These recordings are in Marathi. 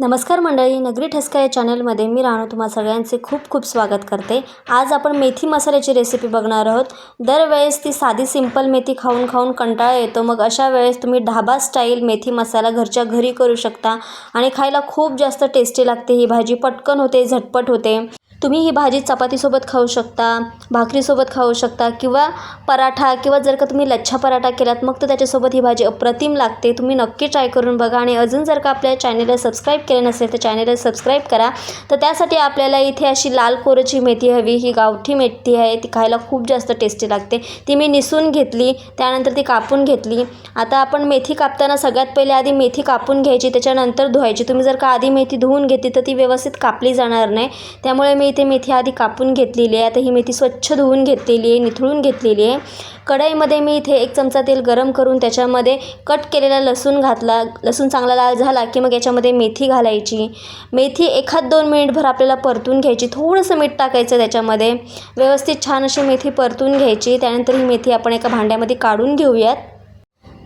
नमस्कार मंडळी नगरी ठसका या चॅनलमध्ये मी राहणू तुम्हा सगळ्यांचे खूप खूप स्वागत करते. आज आपण मेथी मसाल्याची रेसिपी बघणार आहोत. दरवेळेस ती साधी सिंपल मेथी खाऊन खाऊन कंटाळा येतो. मग अशा वेळेस तुम्ही ढाबा स्टाईल मेथी मसाला घरच्या घरी करू शकता. आणि खायला खूप जास्त टेस्टी लागते. ही भाजी पटकन होते झटपट होते. तुम्ही ही भाजी चपातीसोबत खाऊ शकता भाकरीसोबत खाऊ शकता किंवा पराठा किंवा जर का तुम्ही लच्छा पराठा केलात मग तर त्याच्यासोबत ही भाजी अप्रतिम लागते. तुम्ही नक्की ट्राय करून बघा आणि अजून जर का आपल्या चॅनेलला सबस्क्राईब केलं नसेल तर चॅनेलला सबस्क्राईब करा. तर त्यासाठी आपल्याला इथे अशी लाल कोरची मेथी हवी ही गावठी मेथी आहे ती खायला खूप जास्त टेस्टी लागते. ती मी निसून घेतली त्यानंतर ती कापून घेतली. आता आपण मेथी कापताना सगळ्यात पहिले आधी मेथी कापून घ्यायची त्याच्यानंतर धुवायची. तुम्ही जर का आधी मेथी धुवून घेतली तर ती व्यवस्थित कापली जाणार नाही. त्यामुळे मी इथे मेथी आधी कापून घेतलेली आहे. आता ही मेथी स्वच्छ धुवून घेतलेली आहे निथळून घेतलेली आहे. कढईमध्ये मी इथे एक चमचा तेल गरम करून त्याच्यामध्ये कट केलेला लसूण घातला लसूण चांगला लाल झाला की मग याच्यामध्ये मेथी घालायची. मेथी एखाद दोन मिनिटभर आपल्याला परतून घ्यायची. थोडंसं मीठ टाकायचं त्याच्यामध्ये. व्यवस्थित छान अशी मेथी परतून घ्यायची. त्यानंतर ही मेथी आपण एका भांड्यामध्ये काढून घेऊयात.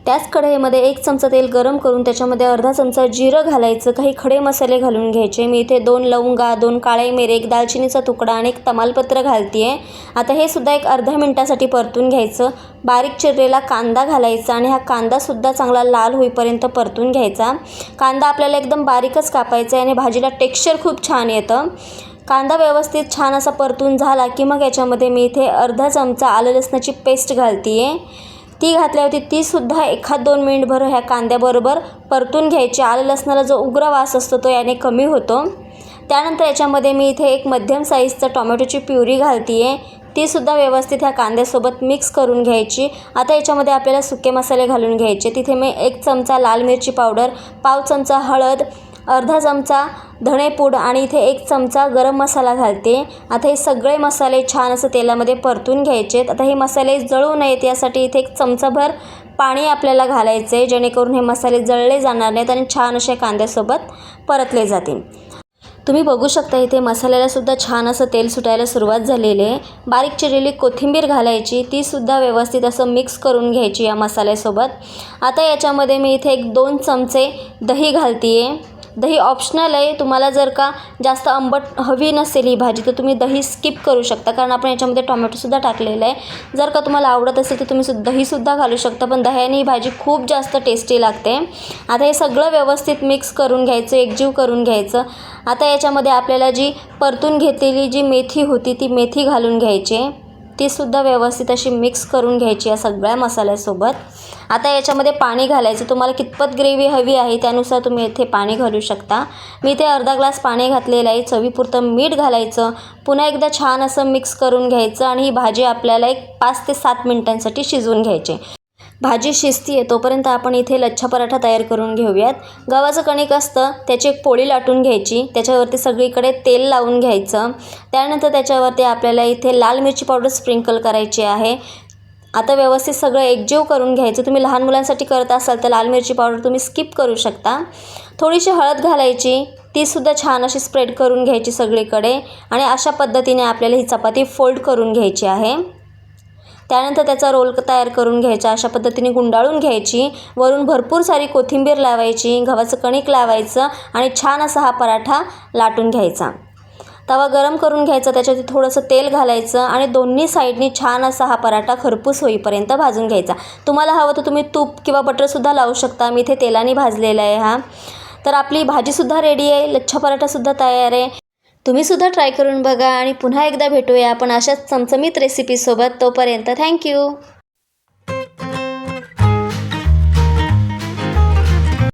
त्याच कढईमध्ये एक चमचा तेल गरम करून त्याच्यामध्ये अर्धा चमचा जिरं घालायचं काही खडे मसाले घालून घ्यायचे. मी इथे दोन लवंगा दोन काळे मिरे एक दालचिनीचा तुकडा आणि एक तमालपत्र घालते आहे आता हे सुद्धा एक अर्ध्या मिनटासाठी परतून घ्यायचं. बारीक चिरलेला कांदा घालायचा आणि हा कांदासुद्धा चांगला लाल होईपर्यंत परतून घ्यायचा. कांदा आपल्याला एकदम बारीकच कापायचा आहे आणि भाजीला टेक्स्चर खूप छान येतं. कांदा व्यवस्थित छान असा परतून झाला की मग याच्यामध्ये मी इथे अर्धा चमचा आलं लसणाची पेस्ट घालते आहे ती घातल्यावरती तीसुद्धा एखाद दोन मिनिटभर ह्या कांद्याबरोबर परतून घ्यायची. आलं लसणाला जो उग्र वास असतो तो याने कमी होतो. त्यानंतर याच्यामध्ये मी इथे एक मध्यम साईजचं टोमॅटोची प्युरी घालते आहे तीसुद्धा व्यवस्थित ह्या कांद्यासोबत मिक्स करून घ्यायची. आता याच्यामध्ये आपल्याला सुके मसाले घालून घ्यायचे. तिथे मी एक चमचा लाल मिरची पावडर पाव चमचा हळद अर्धा चमचा धणेपूड आणि इथे एक चमचा गरम मसाला घालते. आता हे सगळे मसाले छान असं तेलामध्ये परतून घ्यायचे आहेत. आता हे मसाले जळू नयेत यासाठी इथे एक चमचाभर पाणी आपल्याला घालायचं आहे जेणेकरून हे मसाले जळले जाणार नाहीत आणि छान असे कांद्यासोबत परतले जातील. तुम्ही बघू शकता इथे मसाल्यालासुद्धा छान असं तेल सुटायला सुरुवात झालेली आहे. बारीक चिरलेली कोथिंबीर घालायची तीसुद्धा व्यवस्थित असं मिक्स करून घ्यायची या मसाल्यासोबत. आता याच्यामध्ये मी इथे एक दोन चमचे दही घालते आहे दही ऑप्शनल आहे. तुम्हाला जर का जास्त आंबट हवी नसेल ही भाजी तर तुम्ही दही स्किप करू शकता. कारण आपण याच्यामध्ये टोमॅटोसुद्धा टाकलेलं आहे. जर का तुम्हाला आवडत असेल तर तुम्ही सु दहीसुद्धा घालू शकता. पण दह्याने ही भाजी खूप जास्त टेस्टी लागते. आता हे सगळं व्यवस्थित मिक्स करून घ्यायचं एकजीव करून घ्यायचं. आता याच्यामध्ये आपल्याला जी परतून घेतलेली जी मेथी होती ती मेथी घालून घ्यायची. तीसुद्धा व्यवस्थित अशी मिक्स करून घ्यायची या सगळ्या मसाल्यासोबत. आता याच्यामध्ये पाणी घालायचं. तुम्हाला कितपत ग्रेव्ही हवी आहे त्यानुसार तुम्ही इथे पाणी घालू शकता. मी इथे अर्धा ग्लास पाणी घातलेलं आहे. चवीपुरतं मीठ घालायचं. पुन्हा एकदा छान असं मिक्स करून घ्यायचं आणि ही भाजी आपल्याला एक पाच ते सात मिनटांसाठी शिजवून घ्यायची. भाजी शिजती आहे तोपर्यंत आपण इथे लच्छा पराठा तयार करून घेऊयात. गव्हाचं कणिक असतं त्याची एक पोळी लाटून घ्यायची त्याच्यावरती सगळीकडे तेल लावून घ्यायचं. त्यानंतर त्याच्यावरती आपल्याला इथे लाल मिरची पावडर स्प्रिंकल करायची आहे. आता व्यवस्थित सगळं एकजीव करून घ्यायचं. तुम्ही लहान मुलांसाठी करत असाल तर लाल मिरची पावडर तुम्ही स्किप करू शकता. थोडीशी हळद घालायची तीसुद्धा छान अशी स्प्रेड करून घ्यायची सगळीकडे आणि अशा पद्धतीने आपल्याला ही चपाती फोल्ड करून घ्यायची आहे. त्यानंतर त्याचा रोल तयार करून घ्यायचा. अशा पद्धतीने गुंडाळून घ्यायची. वरून भरपूर सारी कोथिंबीर लावायची गव्हाचं कणिक लावायचं आणि छान असा हा पराठा लाटून घ्यायचा. तवा गरम करून घ्यायचा त्याच्यात थोडंसं तेल घालायचं आणि दोन्ही साईडनी छान असा हा पराठा खरपूस होईपर्यंत भाजून घ्यायचा. तुम्हाला हवं तर तुम्ही तूप किंवा बटरसुद्धा लावू शकता. मी इथे तेलाने भाजलेला आहे हा. तर आपली भाजीसुद्धा रेडी आहे. लच्छा पराठासुद्धा तयार आहे. तुम्हीसुद्धा ट्राय करून बघा आणि पुन्हा एकदा भेटूया आपण अशाच चमचमीत रेसिपीसोबत तोपर्यंत थँक्यू